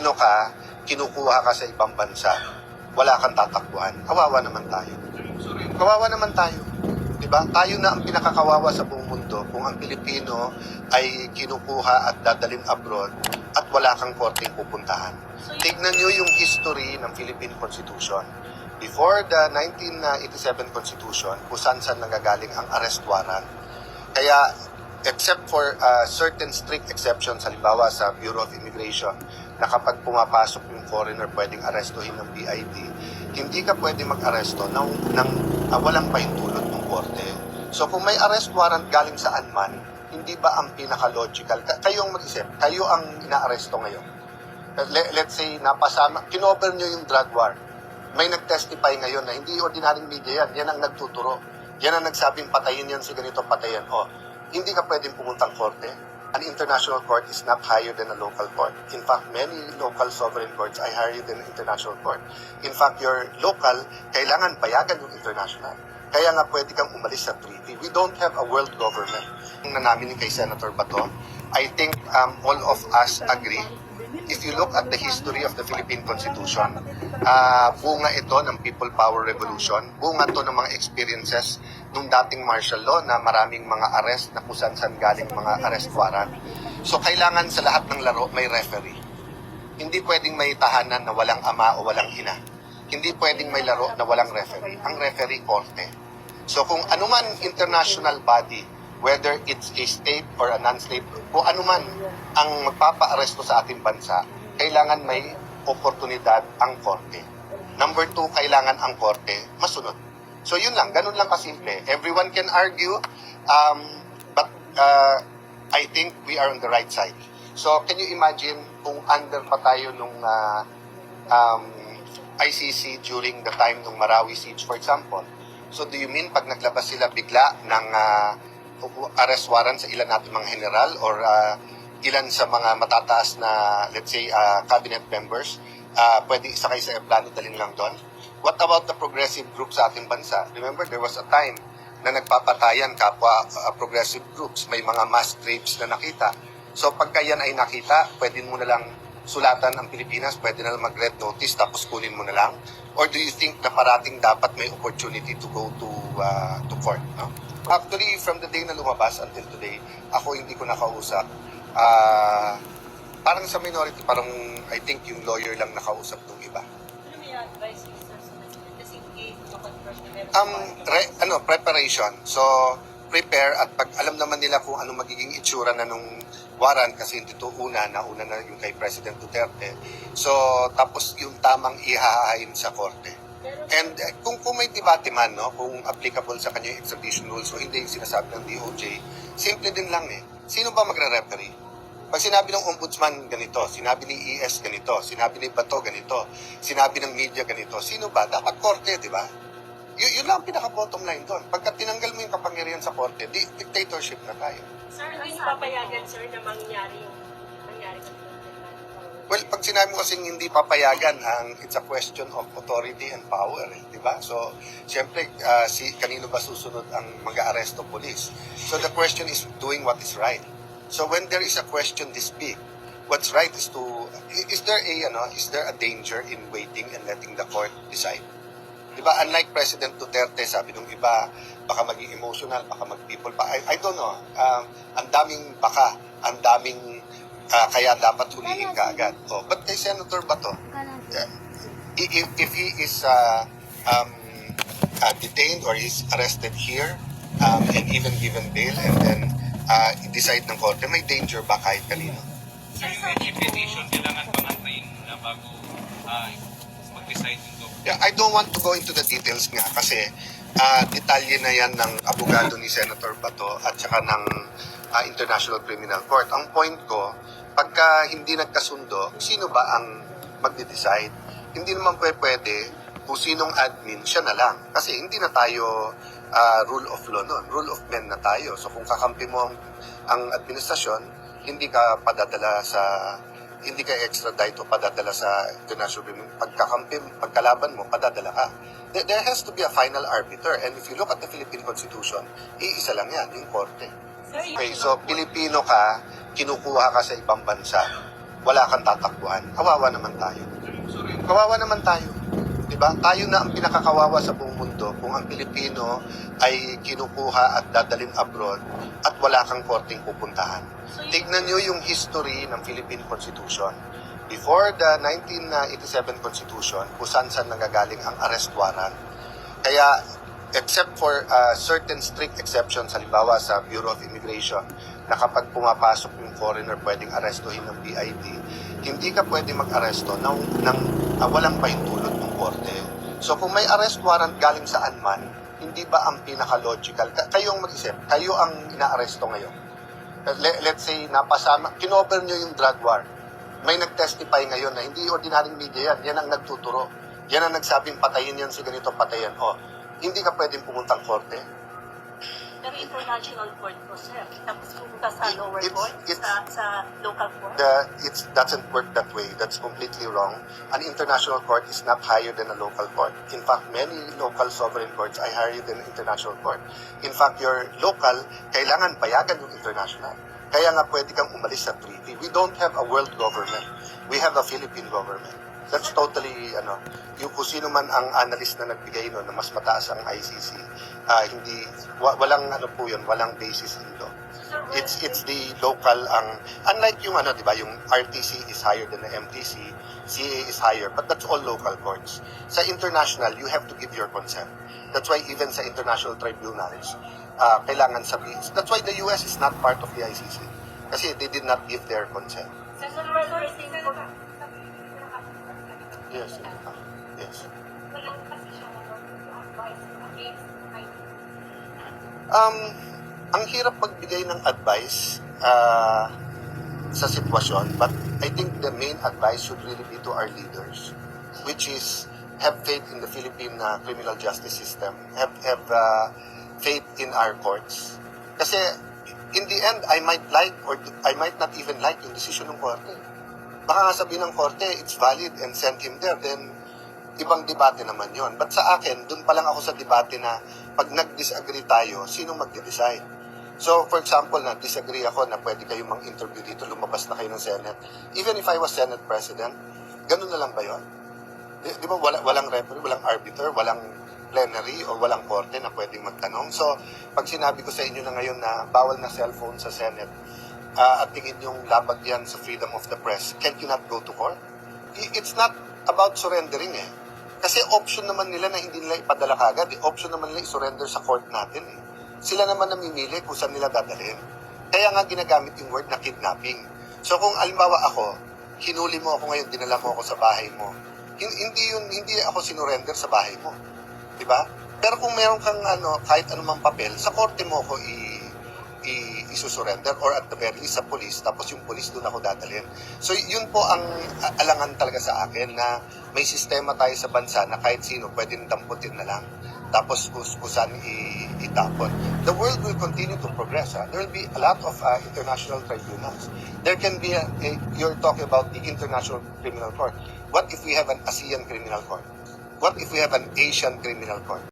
Pilipino ka, kinukuha ka sa ibang bansa, wala kang tatakbuhan. Kawawa naman tayo. Kawawa naman tayo. 'Di ba? Tayo na ang pinakakawawa sa buong mundo kung ang Pilipino ay kinukuha at dadalhin abroad at wala kang korteng pupuntahan. Tignan niyo yung history ng Philippine Constitution. Before the 1987 Constitution, kung saan-saan nanggagaling ang arrest warrant. Kaya, except for uh, certain strict exceptions, halimbawa sa Bureau of Immigration, na kapag pumapasok yung foreigner, pwedeng arestuhin ng BID, hindi ka pwede mag-aresto ng, ng uh, walang pahintulot ng korte. So kung may arrest warrant galing saan man, hindi ba ang pinaka-logical? Ka- Kayong mag-isip, kayo ang inaaresto ngayon. Le- let's say, napasama, kinover nyo yung drug war. May nag-testify ngayon na hindi ordinaryong media yan. Yan ang nagtuturo. Yan ang nagsabing patayin yan si ganito, patayin. O, hindi ka pwedeng pumuntang korte. An international court is not higher than a local court. In fact, many local sovereign courts are higher than an international court. In fact, your local, kailangan payagan yung international. Kaya nga pwede kang umalis sa treaty. We don't have a world government. Na namin kay Senator Bato, I think um, all of us agree if you look at the history of the Philippine Constitution, ah bunga ito ng People Power Revolution, bunga to ng mga experiences nung dating martial law na maraming mga arrest na kung saan galing mga arrest warrant. So kailangan sa lahat ng laro may referee. Hindi pwedeng may tahanan na walang ama o walang ina. Hindi pwedeng may laro na walang referee. Ang referee, korte. So kung anuman international body, whether it's a state or a non-state, kung anuman ang magpapa-aresto sa ating bansa, kailangan may oportunidad ang korte. Number two, kailangan ang korte masunod. So yun lang, ganun lang kasimple. Everyone can argue, um, but uh, I think we are on the right side. So can you imagine kung under pa tayo nung uh, um, ICC during the time ng Marawi siege, for example. So do you mean pag naglabas sila bigla ng uh, arrest warrant sa ilan natin mga general or uh, ilan sa mga matataas na, let's say, uh, cabinet members, uh, pwede isakay sa aeroplano, dalhin lang doon? What about the progressive group sa ating bansa? Remember, there was a time na nagpapatayan kapwa uh, progressive groups. May mga mass graves na nakita. So pagka yan ay nakita, pwede mo na lang sulatan ang Pilipinas, pwede na lang mag-red notice tapos kunin mo na lang? Or do you think na parating dapat may opportunity to go to uh, to court? No? Actually, from the day na lumabas until today, ako hindi ko nakausap. Ah, parang sa minority, parang I think yung lawyer lang nakausap ng iba. Ano may advice yung sir sa President? Kasi in case makonfirm na meron Um, re, ano, preparation. So, prepare at pag alam naman nila kung ano magiging itsura na nung warrant kasi hindi to una, nauna na yung kay President Duterte. So, tapos yung tamang ihahain sa korte. And eh, kung, kung may debate man, no, kung applicable sa kanya yung extradition rules o hindi yung sinasabi ng DOJ, simple din lang eh. Sino ba magre-referee? Pag sinabi ng ombudsman ganito, sinabi ni ES ganito, sinabi ni Bato ganito, sinabi ng media ganito, sino ba? Dapat korte, di ba? Y- yun lang ang pinaka-bottom line doon. Pagka tinanggal mo yung kapangyarihan sa korte, di- dictatorship na tayo. sir, hindi papayagan sir na mangyari yung sinabi mo kasing hindi papayagan, ang it's a question of authority and power, eh, di ba? So, siyempre, ah, si, kanino ba susunod ang mag-aaresto police? So, the question is doing what is right. So, when there is a question this big, what's right is to, is there a, ano, is there a danger in waiting and letting the court decide? Di ba? Unlike President Duterte, sabi nung iba, baka maging emotional, baka mag-people pa. I, I don't know. Um, ang daming baka, ang daming ah, kaya dapat hulihin ka agad. Oh, but kay Senator Bato, yeah, i- if, if he is uh, um, uh, detained or is arrested here um, and even given bail and then uh, decide ng korte, may danger ba kahit kanino? So yung petition, kailangan pang antayin na bago ah, mag-decide yung government. Yeah, I don't want to go into the details nga kasi ah, detalye na yan ng abogado ni Senator Bato at saka ng ah, International Criminal Court. Ang point ko, pagka hindi nagkasundo, sino ba ang magde-decide? Hindi naman pwe- pwede kung sinong admin, siya na lang. Kasi hindi na tayo ah, rule of law nun. Rule of men na tayo. So kung kakampi mo ang, ang administrasyon, hindi ka padadala sa hindi ka extradite o padadala sa international criminal. Pagkakampi, pagkalaban mo, padadala ka. There, there has to be a final arbiter. And if you look at the Philippine Constitution, iisa lang yan, yung korte. Okay, so Pilipino ka, kinukuha ka sa ibang bansa, wala kang tatakbuhan. Kawawa naman tayo. Kawawa naman tayo. 'Di ba? Tayo na ang pinakakawawa sa buong mundo kung ang Pilipino ay kinukuha at dadalhin abroad at wala kang korteng pupuntahan. Tignan nyo yung history ng Philippine Constitution. Before the 1987 Constitution, kung saan-saan nanggagaling ang arrest warrant. Kaya, except for uh, certain strict exceptions, halimbawa sa Bureau of Immigration, na kapag pumapasok yung foreigner, pwedeng arestuhin ng BID, hindi ka pwede mag-aresto ng, ng uh, walang pahintulot ng korte. So kung may arrest warrant galing saan man, hindi ba ang pinaka-logical? Ka- kayong mag-isip, kayo ang inaaresto ngayon. Le- let's say, napasama, kinover nyo yung drug war. May nag-testify ngayon na hindi ordinaryong media yan. Yan ang nagtuturo. Yan ang nagsabing patayin yan si ganito, patayin. O, hindi ka pwedeng pumuntang korte. Pero international court po, sir. Tapos pumunta sa lower It's- court, it's- sa, sa local court. The, it doesn't work that way. That's completely wrong. An international court is not higher than a local court. In fact, many local sovereign courts are higher than an international court. In fact, your local, kailangan payagan yung international. Kaya nga pwede kang umalis sa treaty. We don't have a world government. We have a Philippine government. That's totally, ano, yung kung sino man ang analyst na nagbigay no, na mas mataas ang ICC, ah, hindi, wa, walang, ano po yun, walang basis in. Sir, It's it's the local ang unlike yung ano 'di ba yung RTC is higher than the MTC, CA is higher but that's all local courts. Sa international you have to give your consent. That's why even sa international tribunals uh, kailangan sabi That's why the US is not part of the ICC kasi they did not give their consent. Sir, sir, sir, same po. Yes. Yes. Um, ang hirap magbigay ng advice uh, sa sitwasyon, but I think the main advice should really be to our leaders, which is have faith in the Philippine uh, criminal justice system, have, have uh, faith in our courts. Kasi in the end, I might like or I might not even like yung decision ng korte. Baka sabihin ng korte, it's valid and send him there, then ibang debate naman yon. But sa akin, dun pa lang ako sa debate na pag nag-disagree tayo, sino magde-decide? So, for example, na disagree ako na pwede kayo mang-interview dito, lumabas na kayo ng Senate. Even if I was Senate President, ganun na lang ba yon? Di, di ba wala, walang referee, walang arbiter, walang plenary o walang korte na pwedeng magtanong. So, pag sinabi ko sa inyo na ngayon na bawal na cellphone sa Senate, ah, at tingin yung labag yan sa freedom of the press, can't you not go to court? It's not about surrendering eh. Kasi option naman nila na hindi nila ipadala kagad. Eh. Option naman nila i-surrender sa court natin eh. Sila naman namimili kung saan nila dadalhin. Kaya nga ginagamit yung word na kidnapping. So kung alimbawa ako, hinuli mo ako ngayon, dinala mo ako sa bahay mo. Hin- Hindi yun, hindi ako sinurrender sa bahay mo. 'Di ba? Pero kung meron kang ano, kahit anumang papel, sa korte mo ako i i isusurrender or at the very least sa police tapos yung police doon ako dadalhin. So yun po ang alangan talaga sa akin na may sistema tayo sa bansa na kahit sino pwedeng damputin na lang tapos kus kusan itapon. The world will continue to progress. Ha? There will be a lot of uh, international tribunals. There can be a, a, you're talking about the International Criminal Court. What if we have an ASEAN Criminal Court? What if we have an Asian Criminal Court?